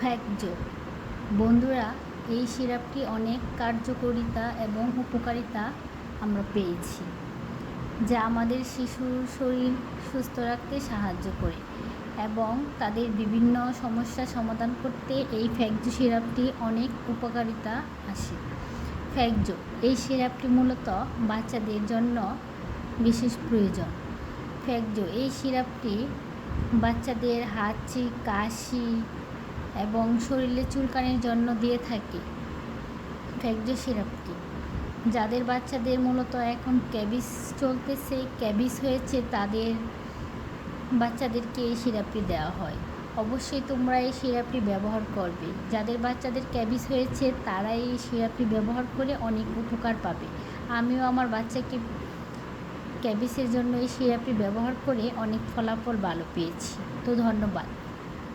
ফ্যাকজো বন্ধুরা, এই সিরাপটি অনেক কার্যকারিতা এবং উপকারিতা আমরা পেয়েছি, যা আমাদের শিশুর শরীর সুস্থ রাখতে সাহায্য করে এবং তাদের বিভিন্ন সমস্যা সমাধান করতে এই ফ্যাকজো সিরাপটি অনেক উপকারিতা আসে। ফ্যাকজো এই সিরাপটি মূলত বাচ্চাদের জন্য বিশেষ প্রয়োজন। ফ্যাকজো এই সিরাপটি বাচ্চাদের হাঁচি, কাশি এবং শরীরে চুলকানির জন্য দিয়ে থাকি ফ্যাকজো সিরাপটি যাদের বাচ্চাদের মূলত এখন ক্যাবিস চলতেছে, ক্যাবিস হয়েছে, তাদের বাচ্চাদেরকে এই সিরাপটি দেওয়া হয়। অবশ্যই তোমরা এই সিরাপটি ব্যবহার করবে। যাদের বাচ্চাদের ক্যাবিস হয়েছে, তারা এই সিরাপটি ব্যবহার করে অনেক উপকার পাবে। আমিও আমার বাচ্চাকে ক্যাবিসের জন্য এই সিরাপটি ব্যবহার করে অনেক ফলাফল ভালো পেয়েছি। তো ধন্যবাদ।